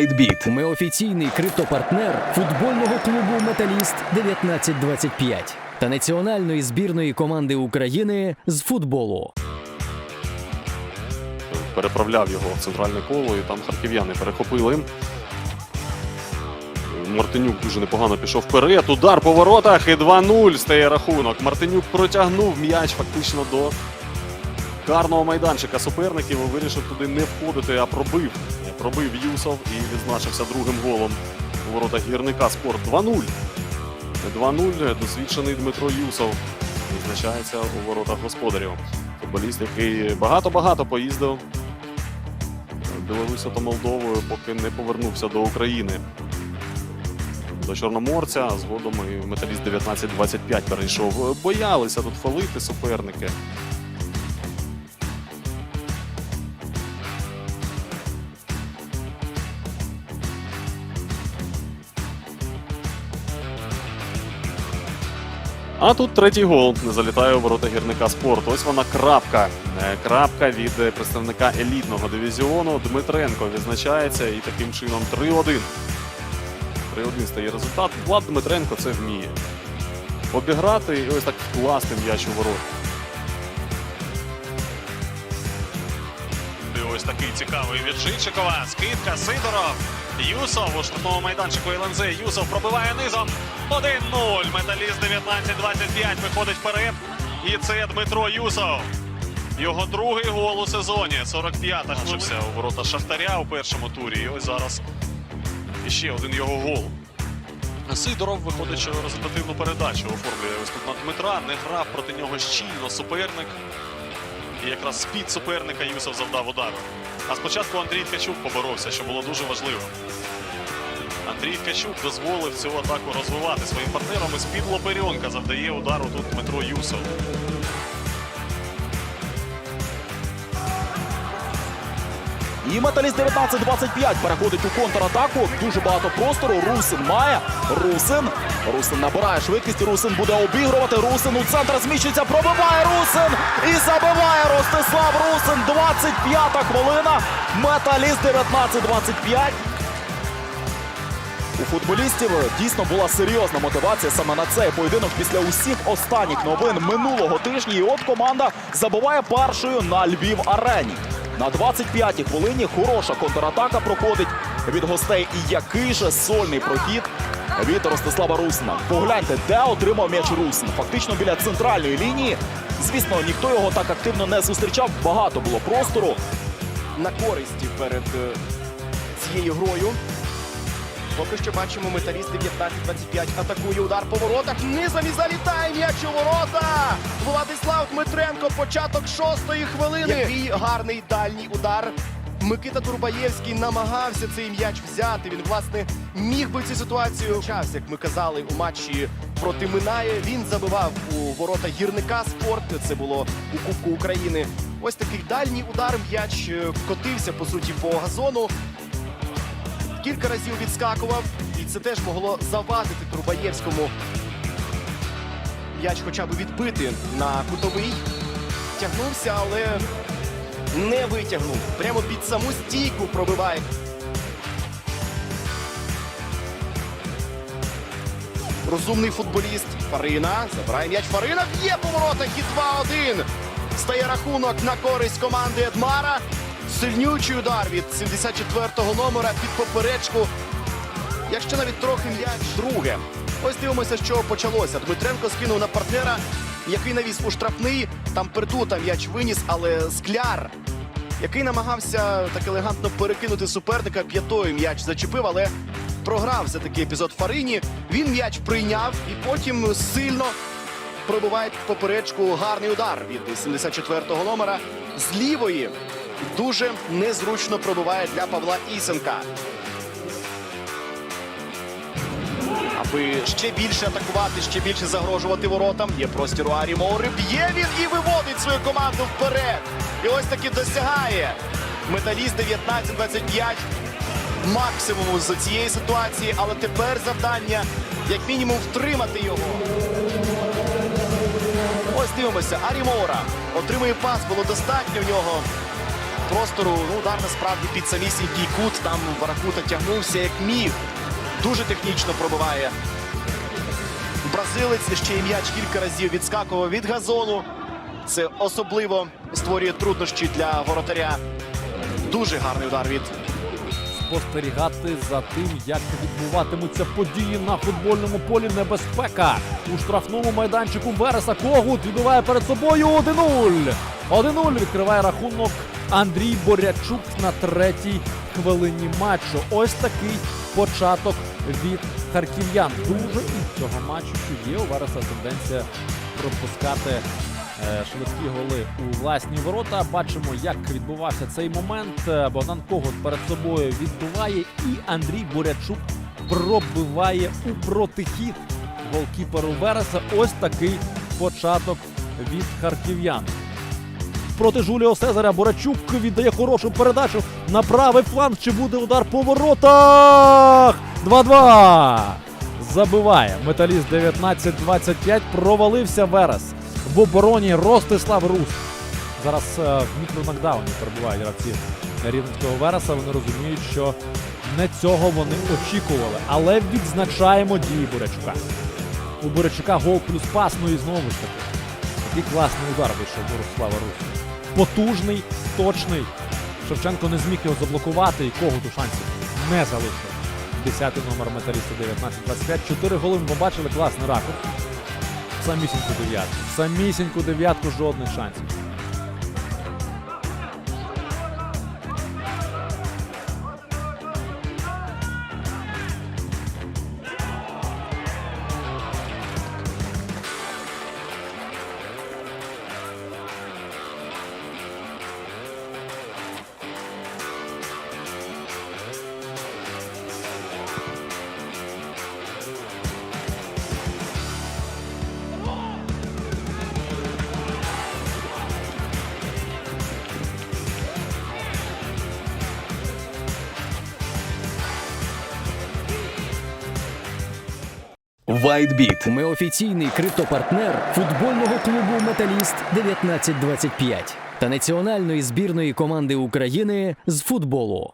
Лайтбіт. Ми офіційний криптопартнер футбольного клубу Металіст 1925 та національної збірної команди України з футболу. переправляв його в центральне коло, і там харків'яни перехопили. Мартинюк дуже непогано пішов вперед. Удар по воротах і 2-0 стає рахунок. Мартинюк протягнув м'яч фактично до карного майданчика суперників. Вирішив туди не входити, а пробив. Пробив Юсов і відзначився другим голом у воротах гірника спорт 2-0. 2-0. Досвідчений Дмитро Юсов відзначається у воротах господарів. Футболіст, який багато-багато поїздив Білорусі та Молдовою, поки не повернувся до України. До Чорноморця, згодом і металіст 19-25 перейшов. Боялися тут фалити суперники. А тут третій гол не залітає у ворота гірника спорт. Ось вона крапка. Е, Крапка від представника елітного дивізіону. Дмитренко відзначається і таким чином 3-1. 3-1 стає результат. Влад Дмитренко це вміє. Обіграти і ось так вкласти м'яч у ворот. І ось такий цікавий від Жичикова. Скидка Сидоров. Юсов у штрафному майданчику ЛНЗ. Юсов пробиває низом. 1-0. Металіст 19-25 виходить вперед. І це Дмитро Юсов. Його другий гол у сезоні. 45-та хвилина. у ворота Шахтаря у першому турі. І ось зараз іще один його гол. Сидоров виходить, що результативну передачу оформлює тут на Дмитра. Не грав проти нього щільно суперник. І якраз з-під суперника Юсов завдав удару. А спочатку Андрій Ткачук поборовся, що було дуже важливо. Андрій Ткачук дозволив цю атаку розвивати своїм партнерам. І з-під Лоперенка завдає удару тут Дмитро Юсов. І металіст 19-25 переходить у контратаку. Дуже багато простору. Русин має. Русин. Русин набирає швидкість. Русин буде обігрувати. Русин у центр зміщується. Пробиває Русин. І забиває Ростислав Русин. 25-та хвилина. Металіст 19-25. У футболістів дійсно була серйозна мотивація саме на цей поєдинок після усіх останніх новин минулого тижня. І от команда забиває першою на Львів арені. На 25-й хвилині хороша контратака проходить від гостей. І який же сольний прохід від Ростислава Русина. Погляньте, де отримав м'яч Русин. Фактично біля центральної лінії. Звісно, ніхто його так активно не зустрічав. Багато було простору. на користі перед е, цією грою. Поки що бачимо металіст 19-25 атакує удар по воротах. Низом і залітає м'яч у ворота. Владислав Дмитренко, початок шостої хвилини. Який гарний дальній удар. Микита Турбаєвський намагався цей м'яч взяти. Він, власне, міг би цю ситуацію час, як ми казали у матчі проти Минає. Він забивав у ворота гірника спорт. Це було у Кубку України. Ось такий дальній удар. М'яч е, котився по суті по газону. Кілька разів відскакував, і це теж могло завадити Турбаєвському. М'яч хоча б відбити на кутовий. Тягнувся, але не витягнув. Прямо під саму стійку пробиває. Розумний футболіст Фарина. Забирає м'яч Фарина. Є по воротах і 2-1. Стає рахунок на користь команди Едмара. Сильнючий удар від 74-го номера під поперечку. Якщо навіть трохи м'яч друге. Ось дивимося, що почалося. Дмитренко скинув на партнера, який навіз у штрафний. Там пердута м'яч виніс, але скляр, який намагався так елегантно перекинути суперника, п'ятою м'яч зачепив, але програв все-таки епізод Фарині. Він м'яч прийняв і потім сильно пробиває під поперечку гарний удар від 74-го номера з лівої. Дуже незручно пробиває для Павла Ісенка. Аби ще більше атакувати, ще більше загрожувати воротам. Є простір у Арі Моури. Б'є він і виводить свою команду вперед. І ось таки досягає металіст 19-25 максимуму з цієї ситуації, але тепер завдання як мінімум втримати його. Ось дивимося. Арі Моура отримує пас, було достатньо в нього простору. Ну, удар насправді під самісінький кут. Там Баракута тягнувся як міг. Дуже технічно пробиває. Бразилець ще й м'яч кілька разів відскакував від газону. Це особливо створює труднощі для воротаря. Дуже гарний удар від спостерігати за тим, як відбуватимуться події на футбольному полі. Небезпека у штрафному майданчику Вереса Когут відбиває перед собою 1-0. 1-0 відкриває рахунок Андрій Борячук на третій хвилині матчу. Ось такий початок від харків'ян. Дуже і цього матчу є у Вереса тенденція пропускати е, швидкі голи у власні ворота. Бачимо, як відбувався цей момент. Е, Богдан Когут перед собою відбиває, і Андрій Бурячук пробиває у протихід голкіперу Вереса. Ось такий початок від харків'ян. Проти Жуліо Сезаря Борачук віддає хорошу передачу на правий фланг. Чи буде удар по воротах? 2-2. Забиває. Металіст 19-25. Провалився Верес. В обороні Ростислав Рус. Зараз е, в мікронокдауні перебувають гравці Рівненського Вереса. Вони розуміють, що не цього вони очікували. Але відзначаємо дії Бурячука. У Бурячука гол плюс пас, ну і знову ж таки. Який класний удар вийшов у Ростислава Русу. Потужний, точний. Шевченко не зміг його заблокувати і коготу шансів не залишив. Десятий номер металіста 19-25. Чотири голи ми побачили класний ракурс. Самісіньку дев'ятку. Самісіньку дев'ятку жодних шансів. Вайтбіт. Ми офіційний криптопартнер футбольного клубу Металіст 1925 та національної збірної команди України з футболу.